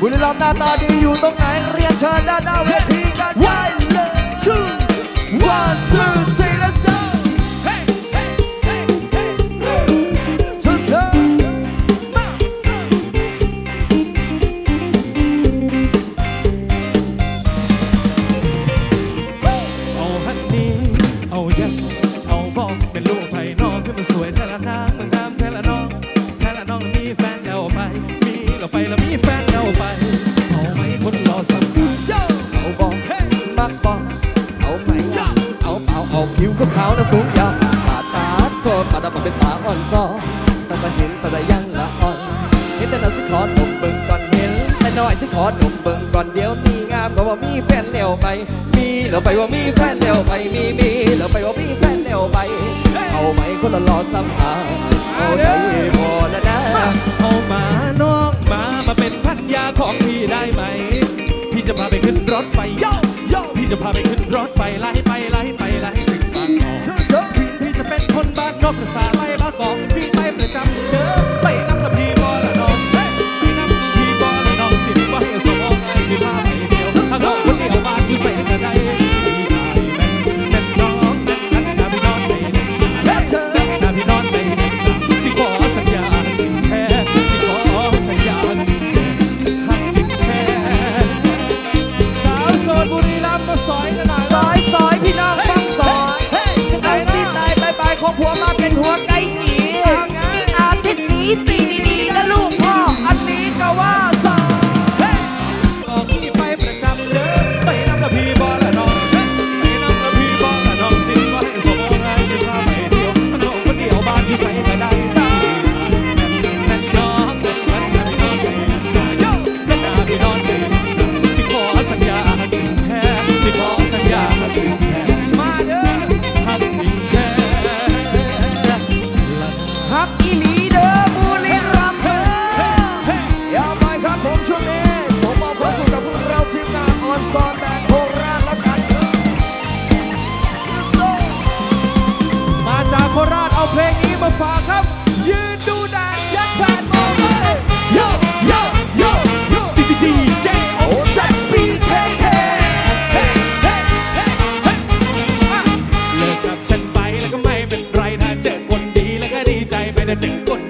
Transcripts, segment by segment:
บุรีรัมย์หน้าตาดีอยู่ตรงไหนเรียนเชิญด้านหน้าเวทีกันได้เลย two one two three แล้วมีแฟนแล้วไป เอาไหมคนรอสักพักเอาบอลมักบอลเอาไหมเอาเปล่าเอาผิวก็ขาวๆนะสูงยาวตาตาโทษตาดำเป็นตาอ่อนซ้อแต่มาเห็นแต่ยังละอ่อนเห็นแต่น่ะสิขอดมเบิ่งก่อนเห็นแต่น้อยสิขอดมเบิ่งก่อนเดี๋ยวมีงามก็ว่ามีแฟนเร็วไป มีแล้วไปว่ามีแฟนเร็วไปมีมีแล้วไปว่ามีแฟนเร็วไป เอาไหมคนละรอซ้ำหาเอาได้พอแล้วนะเอามาน้องมามาเป็นพันยาของพี่ได้ไหม พี่จะพาไปขึ้นรถไฟโยโยพี่จะพาไปขึ้นรถไฟไล่ไปไล่ไปไล่ถึงบางกอกถึงพี่จะเป็นคนบ้านนอกภาษาไล่บางกอกพี่ บุรีรัมย์มาสอยกันหน่อ ฟ้าครับ ยืนดูแดดยัดแผ่นมองเลยโยโยโยโยดีดีดีเจโอแซดบีเทเทเฮ้เฮ้เฮ้เฮ้อะเลิกกับฉันไปแล้วก็ไม่เป็นไรถ้าเจอคนดีแล้วก็ดีใจไปแต่เจอคน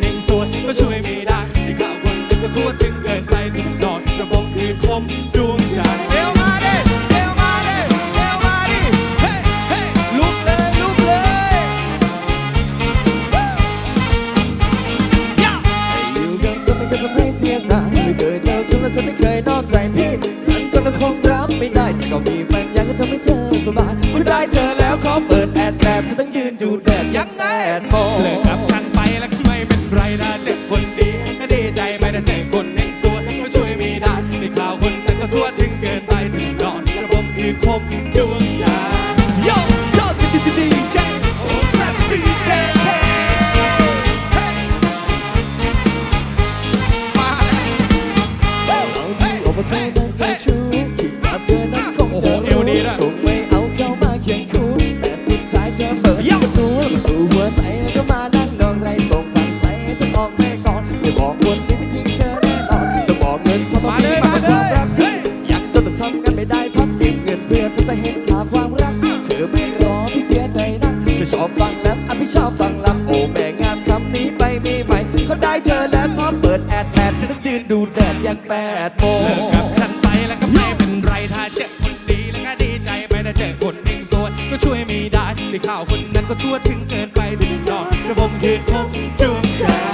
ฉันไม่เคยนอกใจพี่นั้นก็คงรับไม่ได้ แต่ก็มีบางอย่างที่ทำให้เธอสบายพอได้เจอแล้วขอเปิดแอดแบบเธอต้องยืนดูแดดยังไงแอดโมเลิกกับฉันไปแล้วก็ไม่เป็นไรนะเจ็บคนดีก็ดีใจไปแต่เจ็บคนเองสวนก็ช่วยไม่ได้ในคราวคนนั้นก็ทั่วถึงเกินไปถึงนอนระบบคือคมดวงใจาความรัก เธอไม่รอพี่เสียใจนัก เธอชอบฟังแรปอะพี่ชอบฟังลำโอแม่งามคำนี้ไปมีไหมเขาได้เจอแล้วขอเปิดแอดแอดเธอต้องยืนดูแดดยันแปดโมงเลิกกับฉันไปแล้วก็ไม่เป็นไรถ้าเจอคนดีแล้วก็ดีใจไปแต่เจอคนเองส่วนก็ช่วยไม่ได้ที่ข่าวคนนั้นก็ทั่วถึงเกินไปถึงนอนระบบคือคมดวงใจ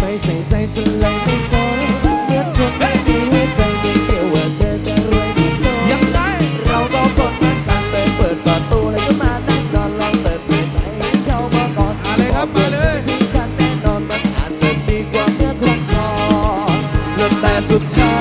ไม่ใส่ใจฉันเลยไม่สนเหมือนคนไม่มีหัวใจไม่เกี่ยวว่าเธอจะรวยหรือจนยังไงเราก็คนมันต่างเลยเปิดประตูแล้วก็มานั่งนอนลองเปิดใจให้เข้ามาก่อนอะไรครับมาเลยที่ฉันแน่นอนมันอาจจะดีกว่าเมื่อครั้งก่อนแล้วแต่สุดท้าย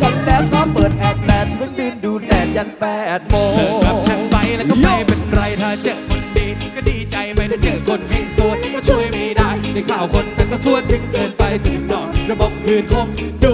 ฉันออกไปก่อนก็ได้ฉันแล้วก็เปิดแอดแลนด์ทั้งยืนดูแดดยันแปดโมงเลิกกับฉันไปแล้วก็ไม่เป็นไรถ้าเจอคนดีก็ดีใจไม่ได้เจอคนเฮงซวยก็ช่วยไม่ได้ในข่าวคนนั้นก็ทั่วถึงเกินไปถึงนอนระบบคืนคมดู